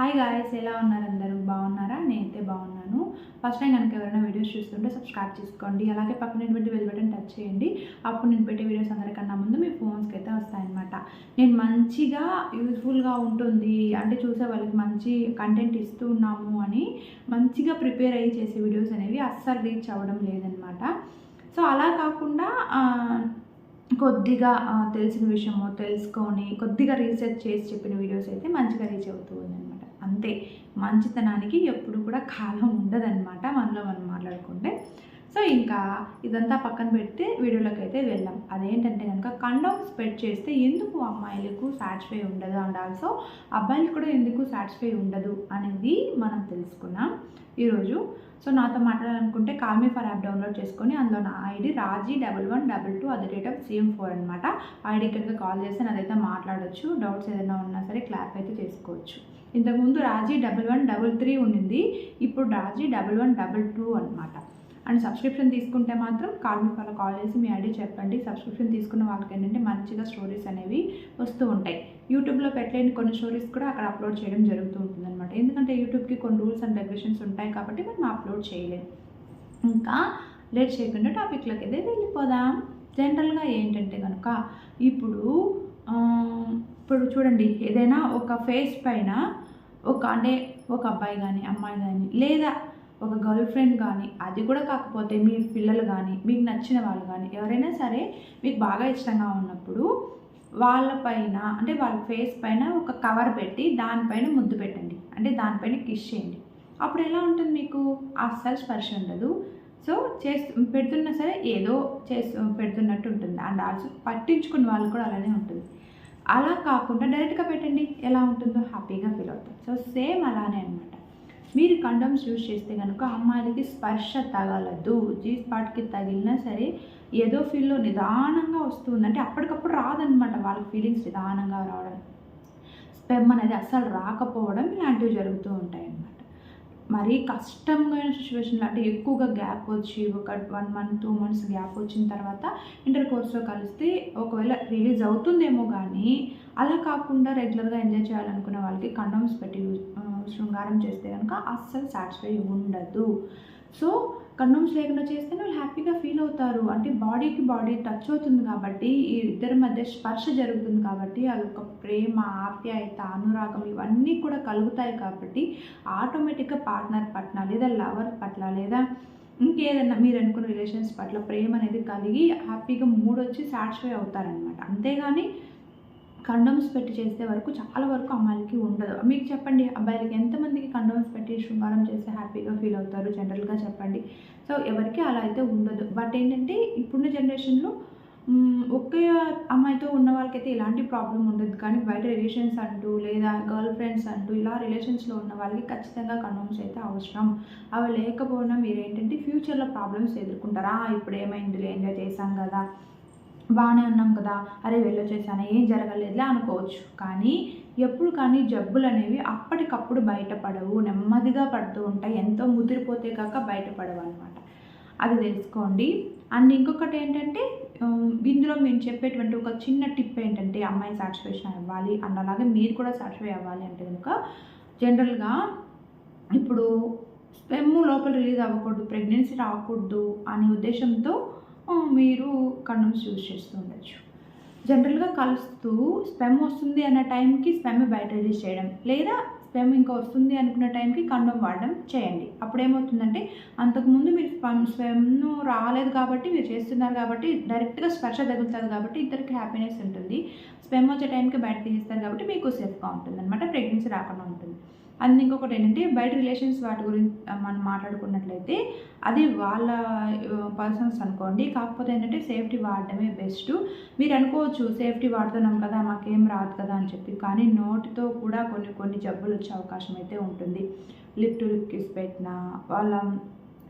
Hi guys ఎలా ఉన్నారు అందరూ? బాగున్నారా? నేనైతే బాగున్నాను. ఫస్ట్ టైం కనుక ఎవరైనా వీడియోస్ చూస్తుంటే సబ్స్క్రైబ్ చేసుకోండి. అలాగే పక్కనటువంటి బెల్ బటన్ టచ్ చేయండి. అప్పుడు నేను పెట్టే వీడియోస్ అందరికన్నా ముందు మీ ఫోన్స్కి అయితే వస్తాయన్నమాట. నేను మంచిగా యూజ్ఫుల్గా ఉంటుంది. అంటే చూసే వాళ్ళకి మంచి కంటెంట్ ఇస్తున్నాము అని మంచిగా ప్రిపేర్ అయ్యి చేసే వీడియోస్ అనేవి అస్సలు రీచ్ అవ్వడం లేదనమాట సో అలా కాకుండా కొద్దిగా తెలిసిన విషయము తెలుసుకొని కొద్దిగా రీసెర్చ్ చేసి చెప్పిన వీడియోస్ అయితే మంచిగా రీచ్ అవుతూ ఉందన్నమాట. అంతే. మంచితనానికి ఎప్పుడు కూడా కాలం ఉండదన్నమాట మనలో మనం మాట్లాడుకుంటే. సో ఇంకా ఇదంతా పక్కన పెడితే వీడియోలోకి అయితే వెళ్ళాం. అదేంటంటే కనుక కండోమ్స్ పెట్ చేస్తే ఎందుకు అమ్మాయిలకు సాటిస్ఫై ఉండదు అండ్ ఆల్సో అబ్బాయిలకు కూడా ఎందుకు సాటిస్ఫై ఉండదు అనేది మనం తెలుసుకున్నాం ఈరోజు. సో నాతో మాట్లాడాలనుకుంటే call me for app download చేసుకొని అందులో నా ID Raji double one double two at date of CM four అనమాట ఐడి ఇక్కడికి కాల్ చేస్తే నాదైతే మాట్లాడొచ్చు. డౌట్స్ ఏదైనా ఉన్నా సరే క్లాప్ అయితే చేసుకోవచ్చు. ఇంతకుముందు Raji double one double three ఉండింది ఇప్పుడు Raji double one double two అనమాట అండ్ సబ్స్క్రిప్షన్ తీసుకుంటే మాత్రం కాల్ మీ ఫాలో కాల్ చేసి మీ ఐడి చెప్పండి. సబ్స్క్రిప్షన్ తీసుకున్న వాళ్ళకి ఏంటంటే మంచిగా స్టోరీస్ అనేవి వస్తూ ఉంటాయి. యూట్యూబ్లో పెట్టలేని కొన్ని స్టోరీస్ కూడా అక్కడ అప్లోడ్ చేయడం జరుగుతూ ఉంటుంది అనమాట ఎందుకంటే యూట్యూబ్కి కొన్ని రూల్స్ అండ్ రెగ్యులేషన్స్ ఉంటాయి కాబట్టి మనం అప్లోడ్ చేయలేము ఇంకా లేట్ చేయకుండా టాపిక్లోకి అయితే వెళ్ళిపోదాం. జనరల్గా ఏంటంటే కనుక ఇప్పుడు ఇప్పుడు చూడండి ఏదైనా ఒక ఫేస్ పైన ఒక అంటే ఒక అబ్బాయి కానీ అమ్మాయి కానీ లేదా ఒక గర్ల్ ఫ్రెండ్ కానీ అది కూడా కాకపోతే మీ పిల్లలు కానీ మీకు నచ్చిన వాళ్ళు కానీ ఎవరైనా సరే మీకు బాగా ఇష్టంగా ఉన్నప్పుడు వాళ్ళపైన అంటే వాళ్ళ ఫేస్ పైన ఒక కవర్ పెట్టి దానిపైన ముద్దు పెట్టండి. అంటే దానిపైన కిష్ చేయండి. అప్పుడు ఎలా ఉంటుంది మీకు? అస్సలు స్పర్శ ఉండదు. సో చేస్తు పెడుతున్నా సరే ఏదో చేస్తూ పెడుతున్నట్టు ఉంటుంది. అండ్ ఆల్సో పట్టించుకున్న వాళ్ళు కూడా అలానే ఉంటుంది. అలా కాకుండా డైరెక్ట్గా పెట్టండి. ఎలా ఉంటుందో హ్యాపీగా ఫీల్ అవుతుంది సో సేమ్ అలానే అనమాట మీరు కండమ్స్ యూజ్ చేస్తే కనుక అమ్మాయిలకి స్పర్శ తగలదు. జీ స్పాట్కి తగిలినా సరే ఏదో ఫీల్లో నిదానంగా వస్తుంది. అంటే అప్పటికప్పుడు రాదనమాట వాళ్ళ ఫీలింగ్స్ నిదానంగా రావడం. స్పెమ్ అనేది అస్సలు రాకపోవడం ఇలాంటివి జరుగుతూ ఉంటాయి అన్నమాట మరీ కష్టంగా సిచ్యువేషన్లో అంటే ఎక్కువగా గ్యాప్ వచ్చి ఒక one month two months gap వచ్చిన తర్వాత ఇంటర్ కోర్స్లో కలిస్తే ఒకవేళ రిలీజ్ అవుతుందేమో కానీ అలా కాకుండా రెగ్యులర్గా ఎంజాయ్ చేయాలనుకున్న వాళ్ళకి కండమ్స్ పెట్టి శృంగారం చేస్తే కనుక అస్సలు సాటిస్ఫై ఉండదు. సో కండమ్స్ లేకుండా చేస్తే వాళ్ళు ఫీల్ అవుతారు. అంటే బాడీకి బాడీ టచ్ అవుతుంది కాబట్టి ఈ ఇద్దరి మధ్య స్పర్శ జరుగుతుంది కాబట్టి అది ఒక ప్రేమ ఆప్యాయత అనురాగం ఇవన్నీ కూడా కలుగుతాయి కాబట్టి ఆటోమేటిక్గా పార్ట్నర్ పట్ల లేదా లవర్ పట్ల లేదా ఇంకేదన్నా మీరు అనుకున్న రిలేషన్స్ పట్ల ప్రేమ అనేది కలిగి హ్యాపీగా మూడొచ్చి వచ్చి సాటిస్ఫై అవుతారనమాట అంతేగాని కండోమ్స్ పెట్టి చేసే వరకు చాలా వరకు అమ్మాయిలకి ఉండదు. మీకు చెప్పండి అబ్బాయిలకి ఎంతమందికి కండోమ్స్ పెట్టి శృంగారం చేస్తే హ్యాపీగా ఫీల్ అవుతారు? జనరల్గా చెప్పండి. సో ఎవరికి అలా అయితే ఉండదు. బట్ ఏంటంటే ఇప్పుడున్న జనరేషన్లో ఒకే అమ్మాయితో ఉన్న వాళ్ళకైతే ఎలాంటి ప్రాబ్లం ఉండదు. కానీ బయట రిలేషన్స్ అంటూ లేదా గర్ల్ ఫ్రెండ్స్ అంటూ ఇలా రిలేషన్స్లో ఉన్న వాళ్ళకి ఖచ్చితంగా కండోమ్స్ అయితే అవసరం. అవి లేకపోవడం మీరు ఏంటంటే ఫ్యూచర్లో ప్రాబ్లమ్స్ ఎదుర్కొంటారా. ఇప్పుడు ఏమైంది ఎంజాయ్ చేశాం కదా బాగానే ఉన్నాం కదా అరే వెళ్ళొచ్చేసాను ఏం జరగలేదులే అనుకోవచ్చు. కానీ ఎప్పుడు కానీ జబ్బులు అనేవి అప్పటికప్పుడు బయటపడవు నెమ్మదిగా పడుతూ ఉంటాయి ఎంతో ముదిరిపోతే కాక బయటపడవు అనమాట అది తెలుసుకోండి. అండ్ ఇంకొకటి ఏంటంటే ఇందులో మేము చెప్పేటువంటి ఒక చిన్న టిప్ ఏంటంటే అమ్మాయి సాటిస్ఫాక్షన్ అవ్వాలి అండ్ అలాగే మీరు కూడా సాటిస్ఫై అవ్వాలి అంటే కనుక జనరల్గా ఇప్పుడు స్పెమ్ లోపల రిలీజ్ అవ్వకూడదు ప్రెగ్నెన్సీ రాకూడదు అనే ఉద్దేశంతో మీరు కండమ్స్ యూజ్ చేస్తూ ఉండొచ్చు. జనరల్గా కలుస్తూ స్పెమ్ వస్తుంది అన్న టైంకి స్పెమ్ బయట రిలీజ్ చేయడం. లేదా స్పెమ్ ఇంకా వస్తుంది అనుకున్న టైంకి కండోమ్ వాడడం చేయండి. అప్పుడు ఏమవుతుందంటే అంతకుముందు మీరు స్పెమ్ స్పెమ్ను రాలేదు కాబట్టి మీరు చేస్తున్నారు కాబట్టి డైరెక్ట్గా స్పర్శ తగులుతుంది కాబట్టి ఇద్దరికి హ్యాపీనెస్ ఉంటుంది. స్పెమ్ వచ్చే టైంకి బయట తీస్తారు కాబట్టి మీకు సేఫ్గా ఉంటుంది అనమాట ప్రెగ్నెన్సీ రాకుండా ఉంటుంది. అండ్ ఇంకొకటి ఏంటంటే బయట రిలేషన్స్ వాటి గురించి మనం మాట్లాడుకున్నట్లయితే అది వాళ్ళ పర్సన్స్ అనుకోండి. కాకపోతే ఏంటంటే సేఫ్టీ వాడడమే బెస్ట్. మీరు అనుకోవచ్చు సేఫ్టీ వాడుతున్నాం కదా మాకేం రాదు కదా అని చెప్పి కానీ నోటితో కూడా కొన్ని కొన్ని జబ్బులు వచ్చే అవకాశం అయితే ఉంటుంది. లిప్ టు లిప్ కిస్ పెట్టినా వాళ్ళ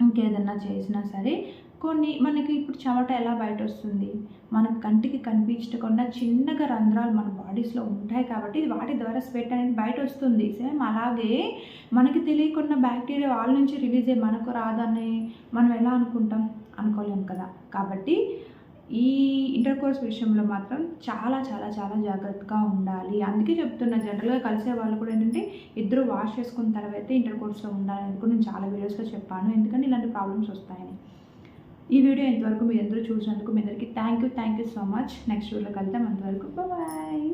ఇంకేదన్నా చేసినా సరే కొన్ని మనకి ఇప్పుడు చెమట ఎలా బయట వస్తుంది మన కంటికి కనిపించకుండా చిన్నగా రంధ్రాలు మన బాడీస్లో ఉంటాయి కాబట్టి వాటి ద్వారా స్వెట్ అనేది బయట వస్తుంది సేమ్ అలాగే మనకి తెలియకుండా బ్యాక్టీరియా వాళ్ళ నుంచి రిలీజ్ అయ్యి మనకు రాదని మనం ఎలా అనుకుంటాం? అనుకోలేము కదా. కాబట్టి ఈ ఇంటర్ కోర్స్ విషయంలో మాత్రం చాలా చాలా చాలా జాగ్రత్తగా ఉండాలి. అందుకే చెప్తున్నా జనరల్గా కలిసే వాళ్ళు కూడా ఏంటంటే ఇద్దరు వాష్ చేసుకున్న తర్వాత ఇంటర్ కోర్స్లో ఉండాలి అని కూడా నేను చాలా వీడియోస్లో చెప్పాను. ఎందుకంటే ఇలాంటి ప్రాబ్లమ్స్ వస్తాయని. ఈ వీడియో ఇంతవరకు మీరు అందరూ చూసినందుకు మీ అందరికీ thank you thank you so much next వీడియోలో కలుద్దాం. అంతవరకు బాయ్